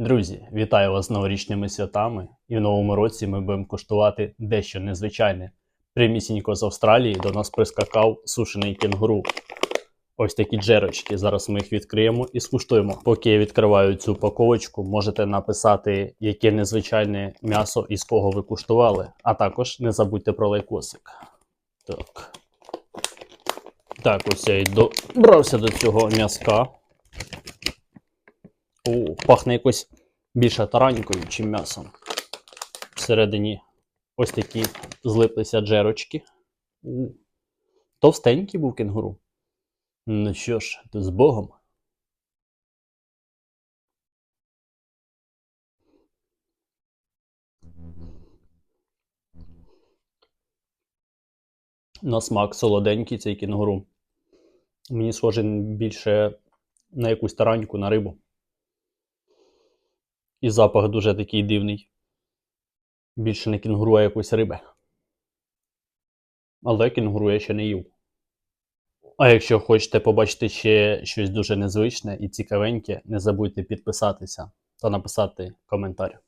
Друзі, вітаю вас з новорічними святами, і в новому році ми будемо куштувати дещо незвичайне. Прямісінько з Австралії до нас прискакав сушений кенгуру. Ось такі джерочки. Зараз ми їх відкриємо і скуштуємо. Поки я відкриваю цю упаковочку, можете написати, яке незвичайне м'ясо і з кого ви куштували. А також не забудьте про лайкосик. Так. Так, ось я й добрався до цього м'язка. О, пахне якось більше таранькою, чим м'ясом. Всередині ось такі злиплися джерочки. Товстенький був кенгуру. Ну що ж, то з Богом. На смак солоденький цей кенгуру. Мені схоже більше на якусь тараньку, на рибу. І запах дуже такий дивний. Більше не кінгуру, а якоїсь риби. Але кінгуру я ще не їв. А якщо хочете побачити ще щось дуже незвичне і цікавеньке, не забудьте підписатися та написати коментар.